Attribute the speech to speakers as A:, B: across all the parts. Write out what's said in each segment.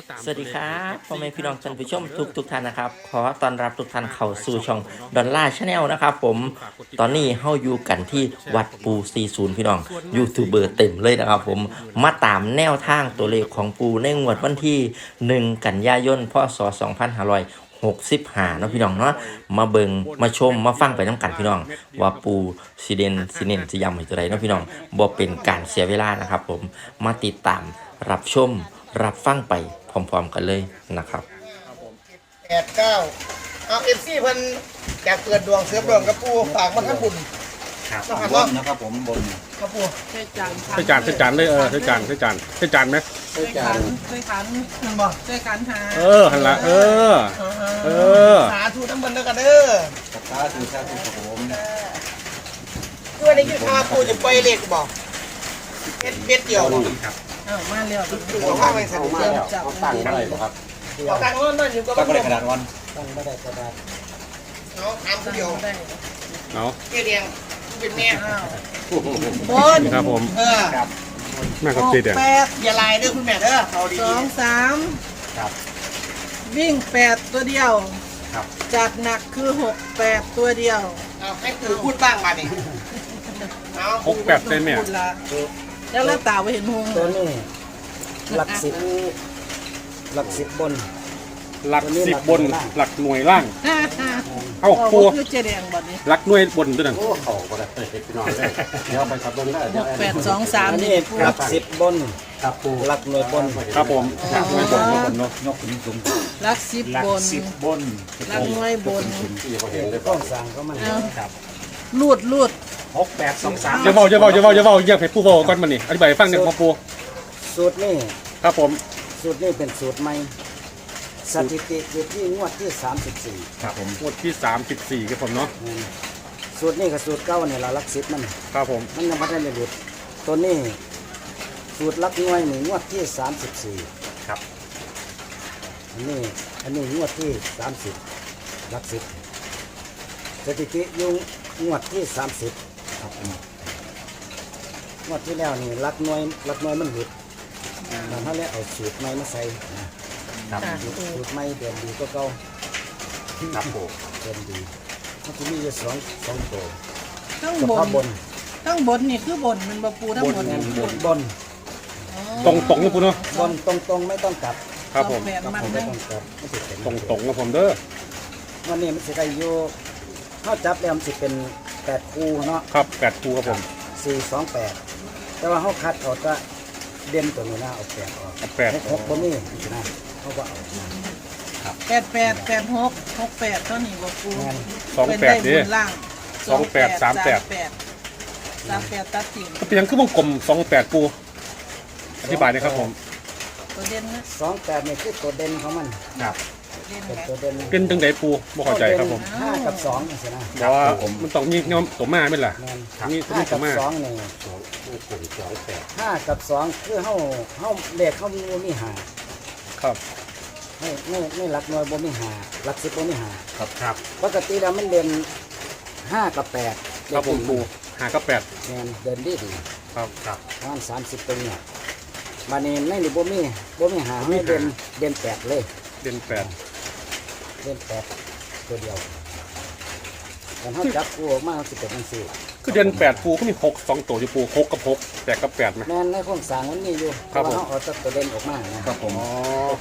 A: มาตาม
B: สวัสดีครับพ่อแม่พี่น้องท่านผู้ชมทุกทุกๆท่านนะครับ ขอต้อนรับทุกท่านเข้าสู่ช่องดอลลาร์ชาแนลนะครับผม ตอนนี้เฮาอยู่กันที่วัดปู40พี่น้อง ยูทูบเบอร์เต็มเลยนะครับผม มาตามแนวทางตัวเลขของปูในงวดวันที่ 1 กันยายน พศ 2565เนาะพี่น้องเนาะมาเบิงมาชมมาฟังไปน้ำกันพี่น้อง ว่าปูซีเดนซีเนนจะยำให้ตัวใดเนาะพี่น้องบ่เป็นการเสียเวลานะครับผมมาติดตามรับชม รับฟังไปพร้อมๆกันเลยนะครับ
C: แปดเก้าเอาเอฟซีเพิ่นอยากเปิดดวงเสือดวงกับปูฝากมาทั้งบุญ
D: ครับ
C: นะครับ
D: บนนะครับผมบน
C: กับปู
E: ใช่จาน
A: ใช่จานใช่จานเลยเออใช่จานใช่จานใช่จานไหม
E: ใช่ขันใช่ขัน
C: นั่นบ่
E: ใช่ขันหา
A: เออหันละเออเออ
C: สาธุทั้งบนแล้วกันเด้อ
D: สตาร์ทูชาติครับผม
C: คือวันนี้คือข้าวปูจะไปเล็กบ่เม็ดเม็ดเดียวบ่
E: เอ้ามาเร็ว
C: ปูเอาข้าไปสั่ง
D: มาแล้วเอาตั้งได้หรอครับ
C: เอาตังค์นั่นนั่นอยู่กับ
D: ตั้งก็ได้ขนาดวัน
C: เอาถามผู้เดียว
A: เอา
C: เจ๊แดงเป็นแม่
E: บน
A: ครับผม
C: เออ
D: ครับ
A: แม่กับ
E: หก
A: เจเดียน
E: แปด
C: อย่าลายเด้อคุณแม่เด้อเอาดี
E: สองสาม
D: ครับ
E: วิ่งแปดตัวเดียว
D: ครับ
E: จัดหนักคือหกแปดตัวเดียว
C: เอาให้ปูพูดบ้างมาดิ
A: หกแปดเซนเนี่ย
E: แล้วแล้วตาไปเห็นหง
F: ตัวนี้หลักสิบหลักสิบบน
A: หลักสิบบน หลักหน่วยล่าง
E: ฮ่าฮ่า
A: เอ้า
E: โอ้
A: ปู
E: คือเจแดงบัดนี้
A: หลักหน่วยบนตัวนั้น
D: โอ้เขาก็ได้พี่น้องเลยเดี๋ยวไปขับรถได้
E: หกแปดสองสาม
F: อัน
E: นี่
F: นี้
E: ปู
F: หลักสิบบน
D: ครับปู
F: หลักหน่วยบน
A: ครับผมหลักหน่วยบนหน่วยบนเนาะ
D: ยกขึ้นสูง
E: รักสิบบน
D: บน
E: รักน้อยบน
D: ที่เขาเห็นเลย
F: ข้องสั่งก็มัน
E: เอา
D: ครับ
E: ลูดลูด
D: หกแปดสองสาม
A: อย่าเบาอย่าเบาอย่าเบาอย่าเบาอย่าให้ปูเบาก่อนมันนี่อธิบายให้ฟังหนึ่งของปู
F: สูตรนี่
A: ครับผม
F: สูตรนี่เป็นสูตรใหม่สถิติอยู่ที่งวดที่34
D: ครับผม
A: งวดที่สามสิบสี่ครับผมเนาะ
F: อืมสูตรนี่กับสูตรเก้าเนี่ยละหลักสิบมัน
A: ครับผม
F: มันยังไม่ได้หลุดตัวนี้สูตรหลักหน่วยนี่งวดที่34
D: ครับ
F: อันนี้อันนี้งวดที่30หลักสิบสถิติอยุ่งวดที่30
D: ครับผม
F: งวดที่แล้วนี่รักน้อยรักน้อยมันหลุดเราเขาเลยเอาสูตรใหม่มาใส่นะครับสูตรสูตรใหม่เดินดีก็เก่า
D: ครับปู
F: เดินดีมันจะมีอยู่สองสองตัว
E: ข้าง
F: เฉ
E: บ
F: พาะ
E: น
F: บน
E: ข้างบนนี่คือบนมันบะปูทั้งหมด
F: บนบนบน
A: ตรงตรงนะปูเนาะ
F: บนตรงตรงๆไม่ต้องกลับ
A: ครับผม
E: แปดมัน
F: ไม่
E: เด้อ
F: ต้องกลับไม่ติดเป็น
A: ตรงตรงนะผมเด้อ
F: วันนี้มันจะได้อยู่เข้าจับแล้วมันจะเป็น แปดคู่เนาะ
A: ครับแปดปูครับผม
F: สี่สองแปดแต่ว่าเขาคัดเอาจะเด่นตัวนี้นะเอาแปดออก
A: เอาแปด
F: หกหกบนนี่นะเขาก็เอา
E: แปดแปดแปดหกหกแปดเท่านี้บะปู
F: งาน
A: สองแปด
E: เป็น
A: ดิ
E: ไบนล่าง
A: สองแปดสามแปด
E: สามแปดตัดถิ่น
A: เป็นยังคือวงกลมสองแปดปูอธิบายหนะครับผม
E: ตัวเด่นนะ
F: สองแปดนี่คือตัวเด่นของมัน
D: ครับ
E: ตัว เด่น
F: เป็น
E: ไง
F: ตัวเด่น
A: เป็นจังไดปูบ่เข้าใจครับผม
F: ห้ากับสองนี่สินะ
A: แต่ว่ามันต้องมีเงาตัวมาไม่ล่ะ
F: แมน
A: มี
F: ห้า
A: มีตั
F: กั
A: ว
F: บ
A: มา
F: สองนี่
D: สองกลุ่มสองแปด
F: ห้ากับสองคือเฮาเฮาเลขเฮามีบ่มีหา
A: ครับ
F: ไม่ไม่ไม่หลักหน่วยบ่มีหาหลักสิบบ่มีหา
D: ครับครับ
F: ปกติแล้วมันเด่นห้ากับแปด
A: ครับผมปูหากับแปด
F: แมนเดินดีดี
A: ครับ
D: ครับ
F: ประมาณสามสิบตัวเนี่ยมานี่ในนี่บ่มีบ่มีหาให้เด่นเด่นแปดเลย
A: เด่นแปด
F: เด่นแปดตัวเดียวแต่เฮาจับกูออกมาสิเป็นจังซี่
A: คือเด่นแปดปูก็มีหกสองตัวอยู่ปูหกกับหกแปดกับแปดไหม
F: แม่นในโครงสร้างมันมีอยู่
A: ครับ
F: แต่ว่า
A: ผม
F: เฮาเอาแต่ตัวเด่นออกมานะครับ
A: ผมอ๋อ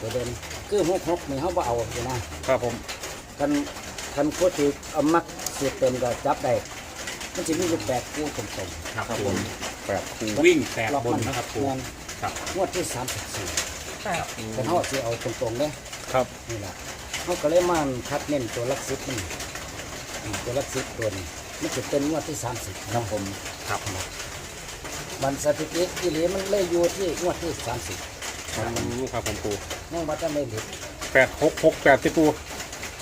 F: ตัวเด่นคือหกหกนี่เฮาบ่เอาอยู่นะ
A: ครับผม
F: คันคันโคตรเอามักเสียเต็มก็จับได้มันจะมีอยู่แปดคู่ตรง
D: ครับผม
A: แปดปู
D: วิ่งแปด
F: ๆล็อก
D: บ
F: มันน
D: นะครับปู
F: แม่น
D: ครับ
F: งวดที่สามสิบสี่แต่เขาจะเอาตรงๆเลย
A: ครับ
F: นี่แหละเขาก็เลยมาคัดเน้นตัวลักซิปนี่อืมตัวลักซิปตัวนี้มันจะเป็นงวดที่สามสิบครับผม
D: ครับ
F: บันสถิติอีหลีมันเลยอยู่ที่งวดที่สามสิบ
A: อืมครับผมปู
F: ยังว่าจะไม่หลุด
A: แปดหกหกแปดที่ปู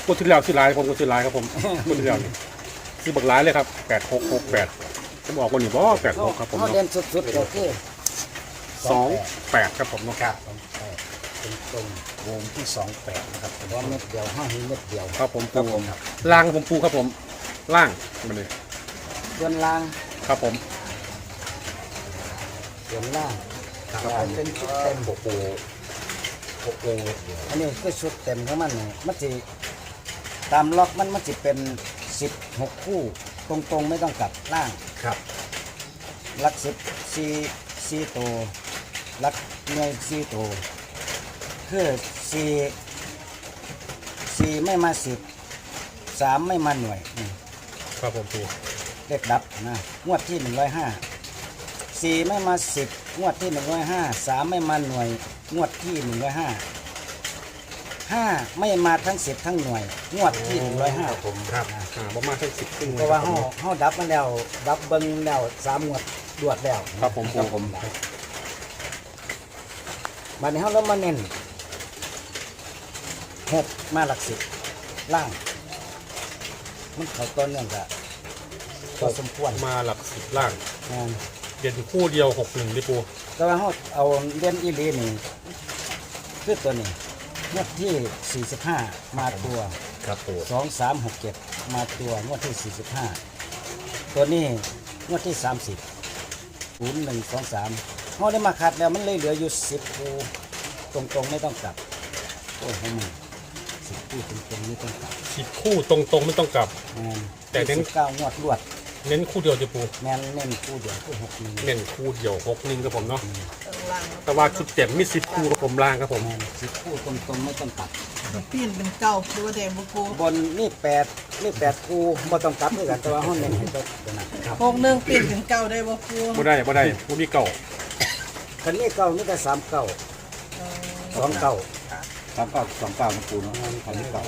A: ปูที่แล้วชื่อลายผมก็ชื่อลายครับผมปูที่แล้วนี่ชื่อบักลายเลยครับแปดหกหกแปดผมบอกว่านี่บ่แปดหกครับผม
F: เขา
A: เนาะ
F: เด่นสุดๆก็คือ
A: สองแปดครับผมเนาะ
D: ครับ
F: สองแปดเป็น ตรงวงที่สองแปดนะครับแต่ว่าเม็ดเดียวห้าหินเม็ดเดียว
A: ครับผมปูล่างผมปูครับผม ล่างมาเลย
F: ส่วนล่าง
A: ครับผม
F: ส่วนล่าง
D: ครับ
F: ล่างเป็นชุดเต็ม
D: โอ้โหหกหนึ่ง
F: อันนี้คือชุดเต็มของมันนี่มันสิตามล็อกมันมันสิเป็นสิบหกคู่ ตรงๆไม่ต้องกลับล่าง
D: ครับ
F: ลักสิบสี่สี่ตัวลักหน่วยสี่ตัว คือสี่สี่ไม่มาสิบสามไม่มาหน่วยนี่
A: ครับผมปู
F: เลขดับนะงวดที่หนึ่งร้อยห้าสี่ไม่มาสิบงวดที่หนึ่งร้อยห้าสามไม่มาหน่วย งวดที่หนึ่งร้อยห้าห้าไม่มาทั้งสิบทั้งหน่วย งวดที่หนึ่งร้อยห้า
A: ผมครับอ่าประมาณสักสิบครึ่ง
F: เพราะว่าห้าห้าดับมันแล้ว ดับเบิ้งแล้วสามงวดดวดแล้ว
A: ครับผมปูผม
F: บัดนี้เขาแล้วมาเน้น หกมาหลักสิบล่าง มันเขาต้นเนื่องกับพอสมควร
A: มาหลักสิบล่าง
F: งาน
A: เด่นคู่เดียวหกหนึ่งดิปู
F: แต่ว่าเขาเอาเล่นอีหลีนี่คือตัวนี้งวดที่ 45 มาตัว
D: ครับปู
F: 2 3 6 7 มาตัวงวดที่ 45 ตัวนี้งวดที่ 30 0 1 2 3เขาได้มาคัดแล้วมันเลยเหลืออยู่10คู่ตรงๆไม่ต้องกลับ โอ้ยให้มัน สิบคู่ตรงๆไม่ต้องกลับ
A: สิบคู่ตรงๆไม่ต้องกลับ
F: แม่น
A: แต่เน้น
F: สิบเก้างวดรวด
A: เน้นคู่เดียวจะปู
F: แม่นเน้นคู่เดียวคู่หกหนึ่ง
A: เน้นคู่เดียวหกหนึ่งครับผมเนาะ
E: ข้างล่าง
A: แต่ว่าชุดเต็มมีสิบคู่ครับผมล่างครับผม
F: แม่นสิบคู่ตรงๆไม่ต้องกลับ
E: ปีนเป็นเก้าหรือว่าแดงบุกู
F: บนนี่แปดนี่แปดคู่บ่ต้องกลับด้วยกันแต่ว่าห้องเน้นให้ตัวตัวนั้นครับ
E: หกหนึ่งปีนเป็นเก้าได้บุกู
A: บ่ได้บ่ได้บ่มีเก่า
F: คันนี้เก้านี่แต่สามเก้าสองเก้า
G: สามเก้าสองเก้านะปูเนาะอันนี้เก้า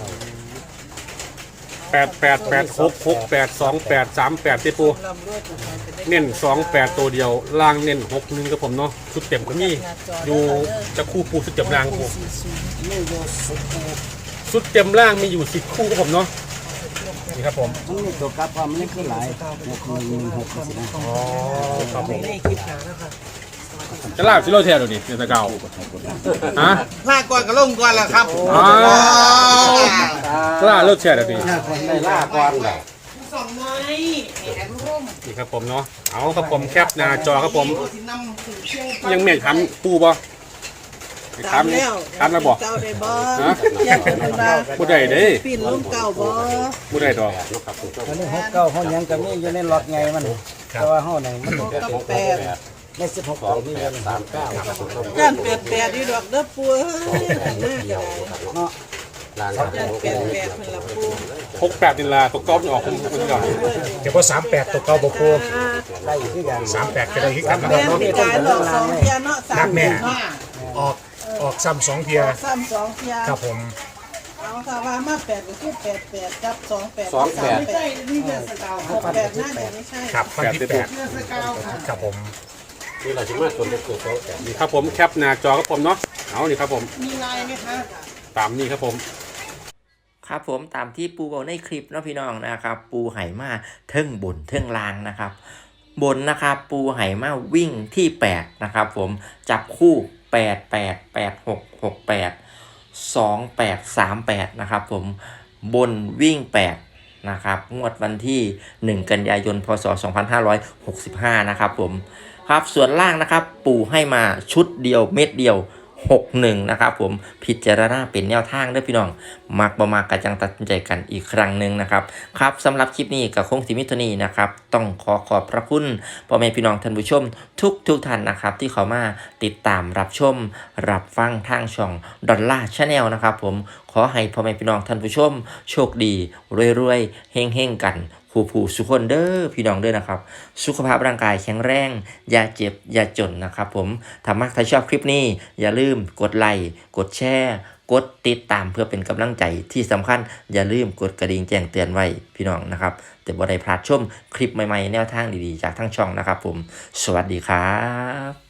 A: แปดแปดแปดหกหกแปดสองแปดสามแปดดิปู
E: ลำรวยตัวไหนจะได้
A: เน้นสองแปดตัวเดียวล่างเน้นหกหนึ่งครับผมเนาะชุดเต็มก็มีอยู่จะคู่ปูชุดเต็มล่างครับผม
F: นี่อยู่สิบคู่
A: ชุดเต็มล่างมีอยู่สิบคู่ครับผมเนาะนี่ครับผม
F: มันมีตัวกลับความมันนี่คือหลายหกหนึ่งหนึ่งหกสินะ
A: อ๋อครับผม จะลาบซิโรเทียดูนี่เดือนตะเกาฮะ
C: ลากก่อนก็ลงก่อนล่ะครับ
A: อ๋อลาเลิกแชร์เดี๋ยวนี้
G: ได้ล่าก่อนแบบ
C: สองไม้แอนร่ม
A: นี่ครับผมเนาะเอาครับผมแคปหน้าจอครับผม
C: สินำถึงเชียง
A: ยังเมียนทำปูบ่ไป
E: ตาม
A: ทำ
E: แล้ว
A: ทำแล้วบ่
E: เก้าได้บ่
A: ฮะ
E: แยกกันเป็นว่า
A: บ่ได้เด้
E: ปีนลุ่มเก้าบ่
A: บ่ได้ดอก
F: ตัวนี้หกเก้าห้องยังก็มีอยู่ในล็อตไงมันแต่ว่าห้องหนึ่งมัน
E: หกกับแปด
F: ในสิบหกตัวมีอยู่สามเก้า
E: ก้านแปดแปดดีดอกเด้อปูเฮ้ยหันหน้าก็ได้
F: เนาะ
D: ล่าง
E: ก้านแปดแปดเพิ่นละปู
A: หกแปดนี่ลาตกกอล์ฟออกคุณคุณก่อน
D: เดี๋ยวพอสามแปดตัวเก่าบ่ปู
F: ได้อยู่ที่กัน
D: สามแปดก็ได้ที่กันนะ
E: แม่มีการหลอกสองเทียเนาะสามเนาะ
D: ออกออกซ้ำสองเทีย
E: ซ้ำสองเทีย
D: ครับผม
E: เอาค่ะว่ามาแปดก็คือแปดแปดกับสองแปด
G: สองแปด
E: ไม่ใช่นี่เดือนสกาวหกแปดน่าจะไม่ใช่
D: ครับฟันที่แปด
C: เดือนสกาวค่ะ
D: ครับผม
G: นี่เราจะมาส่วนเป็นตัวสองแปด
A: นี่ครับผมแคปหน้าจอครับผมเนาะเอานี่ครับผม
C: มีลายไหมคะ
A: ตามนี้ครับผม
B: ครับผมตามที่ปูบอกในคลิปเนาะพี่น้องนะครับ ปูไหมาเทิงบนเทิงลางนะครับ บนนะครับปูไหมาวิ่งที่8นะครับ ผมจับคู่8 8 8 6 6 8 2 8 3 8นะครับ ผมบนวิ่ง8นะครับงวดวันที่ 1 กันยายน พศ 2565 นะครับผม ครับส่วนล่างนะครับปูให้มาชุดเดียวเม็ดเดียว 61 นะครับผมพิจารณาเป็นแนวทางเด้อพี่น้อง มักบ่มากกะจังตัดใจกันอีกครั้งหนึ่งนะครับ ครับสำหรับคลิปนี้กับคงสิมิทนีนะครับ ต้องขอขอบพระคุณพ่อแม่พี่น้องท่านผู้ชม ทุกทุกท่านนะครับ ที่เขามาติดตามรับชม รับฟังทางช่องดอลล่าชาแนลนะครับผมขอให้พ่อแม่พี่น้องท่านผู้ชม โชคดีรวยๆเฮงๆกัน ผู้ผู้สุขคนเด้อพี่น้องเด้อนะครับ สุขภาพร่างกายแข็งแรง อย่าเจ็บ อย่าจนนะครับผมถ้ามักถ้าชอบคลิปนี้ อย่าลืมกดไลค์กดแชร์กดติดตามเพื่อเป็นกำลังใจที่สำคัญ อย่าลืมกดกระดิ่งแจ้งเตือนไว้พี่น้องนะครับ แต่บ่ได้พลาดชมคลิปใหม่ๆ แนวทางดีๆ จากทั้งช่องนะครับผม สวัสดีครับ